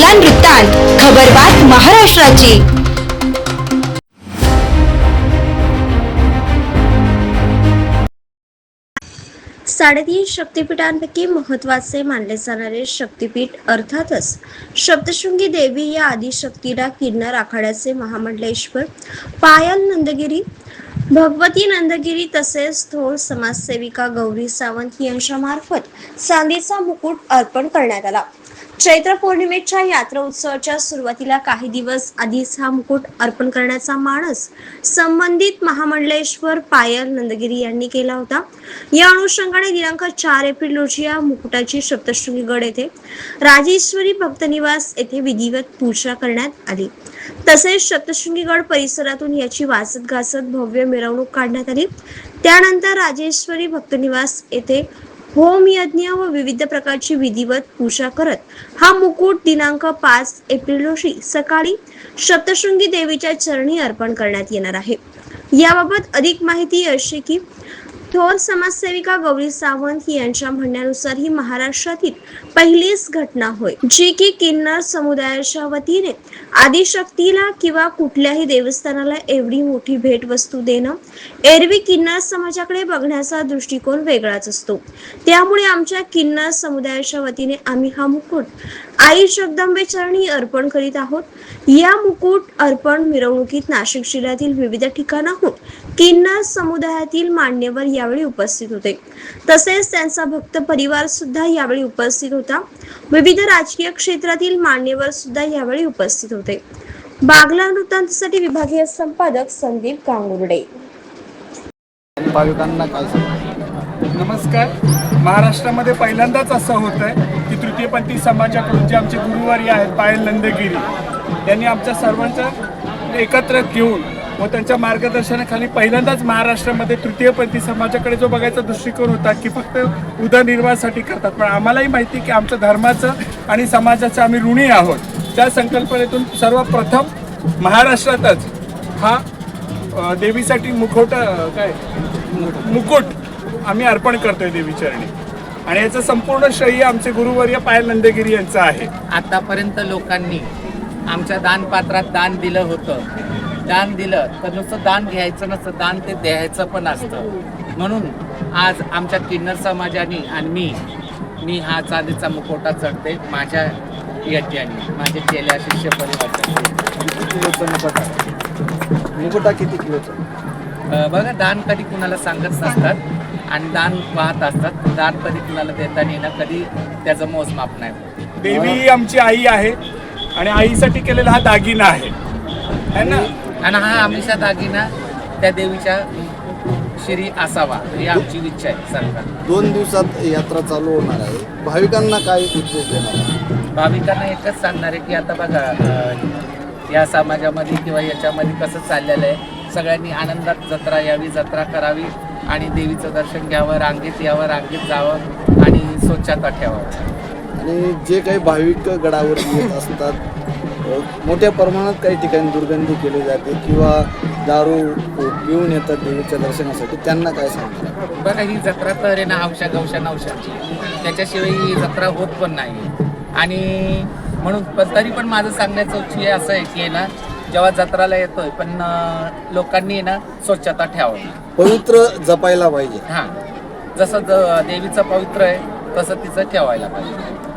बागलान वृत्तांत खबरबात महाराष्ट्राची. साडेतीन शक्तिपीठांपैकी महत्त्वाचे मानले जाणारे शक्तिपीठ अर्थातच सप्तशृंगी देवी या आदिशक्तीला किन्नर आखाड्याचे महामंडलेश्वर पायल नंदगिरी भगवती नंदगिरी तसेच थोर समाजसेविका गौरी सावंत यांच्यामार्फत चांदीचा मुकुट अर्पण करण्यात आला. चैत्र पौर्णिमेच्या यात्रा उत्सवाच्या सुरुवातीला काही दिवस आधीच हा मुकुट अर्पण करण्याचा मानस संबंधित महामंडलेश्वर पायल नंदगिरी यांनी केला होता. या अनुषंगाने दिनांक चार एप्रिल रोजी या मुकुटाची सप्तशृंगी गड येथे राजेश्वरी भक्तनिवास येथे विधिवत पूजा करण्यात आली. तसेच सप्तशृंगी गड परिसरातून याची वाचत गाचत भव्य मिरवणूक काढण्यात आली. त्यानंतर राजेश्वरी भक्तनिवास येथे होम यज्ञ व विविध प्रकारची विधिवत पूजा करत. हा मुकुट दिनांक पाच एप्रिल रोजी सकाळी सप्तशृंगी देवीच्या चरणी अर्पण करण्यात येणार आहे. याबाबत अधिक माहिती अशी की थोर समाजसेविका गौरी सावंत यांच्या म्हणण्यानुसार ही महाराष्ट्रातील पहिलीच घटना होय जी की किन्नर समुदायाच्या वतीने आदिशक्तीला किंवा कुठल्याही देवस्थानाला एवढी मोठी भेटवस्तू देणं एरवी किन्नर समाजाकडे बघण्याचा दृष्टिकोन वेगळाच असतो. त्यामुळे आमच्या किन्नर समुदायाच्या वतीने आम्ही हा मुकुट आई जगदंबे चरणी अर्पण करीत आहोत. या मुकुट अर्पण मिरवणुकीत नाशिक जिल्ह्यातील विविध ठिकाणाहून किन्नर समुदायातील मान्यवर यावेळी उपस्थित होते. तसेच त्यांचा भक्त परिवार सुद्धा यावेळी उपस्थित होता. विविध राजकीय क्षेत्रातील मान्यवर सुद्धा यावेळी उपस्थित होते. बागला वृत्तांतासाठी विभागीय संपादक संदीप गांगुर्डे. भाविकांना काय नमस्कार. महाराष्ट्रामध्ये पहिल्यांदाच असं होत आहे की तृतीयपंथी समाजाकडून जे आमचे गुरुवारी आहेत पायल नंदगिरी यांनी आमच्या सर्वांचं एकत्र घेऊन व त्यांच्या मार्गदर्शनाखाली पहिल्यांदाच महाराष्ट्रामध्ये तृतीयपंथी समाजाकडे जो बघायचा दृष्टिकोन होता की फक्त उदरनिर्वाहासाठी करतात. पण आम्हालाही माहिती की आमचं धर्माचं आणि समाजाचं आम्ही ऋणी आहोत. त्या संकल्पनेतून सर्वप्रथम महाराष्ट्रातच हा देवीसाठी मुखोट काय? मुकुट आम्ही अर्पण करतोय देवीचरणी. आणि याचं संपूर्ण श्रेय आमचे गुरुवर्य पायल नंदगिरी यांचं आहे. आतापर्यंत लोकांनी आमच्या दानपात्रात दान दिलं होतं. दान दिलं तर नुसतं दान घ्यायचं नसतं दान ते द्यायचं पण असतं. म्हणून आज आमच्या किन्नर समाजाने आणि मी मी हा चांदीचा मुखवटा चढते माझ्या यज्ञाने माझे चेल्या शिष्य परिवार मुकुट मुकुटा किती किलोचं? बघा दान कधी कुणाला सांगत नसतात आणि दान पाहत असतात. दान कधी कुणाला देता येणं कधी त्याचं मोजमाप नाही. देवी ही आमची आई आहे आणि आईसाठी केलेला हा दागिना आहे. है ना? आणि हा हमेशा दागिना त्या देवीच्या श्री असावा ही आमची इच्छा आहे सरकार दोन दिवसात यात्रा चालू होणार आहे. भाविकांना काय उपदेश देणार आहे? भाविकांना एकच सांगणार आहे की आता बघा अं, या समाजामध्ये किंवा याच्यामध्ये कसं चाललेलं आहे. सगळ्यांनी आनंदात जत्रा यावी जत्रा करावी आणि देवीचं दर्शन घ्यावं रांगेत यावं रांगेत जावं आणि स्वच्छता ठेवावं. आणि जे काही भाविक गडावर येत असतात मोठ्या प्रमाणात काही ठिकाणी दुर्गंधी केली जाते किंवा दारू पिऊन येतात देवीच्या दर्शनासाठी. त्यांना काय सांगणार बघा ही जत्रा तर आहे ना हौशा गवशा नवशाची त्याच्याशिवाय ही जत्रा होत पण नाही. आणि म्हणून पण तरी पण माझं सांगण्याचं उच्च असं आहे की आहे ना जेव्हा जत्राला येतोय पण लोकांनी ना स्वच्छता ठेवावी. पवित्र जपायला पाहिजे. हां. जसं देवीचं पवित्र आहे तसं तिचं ठेवायला पाहिजे.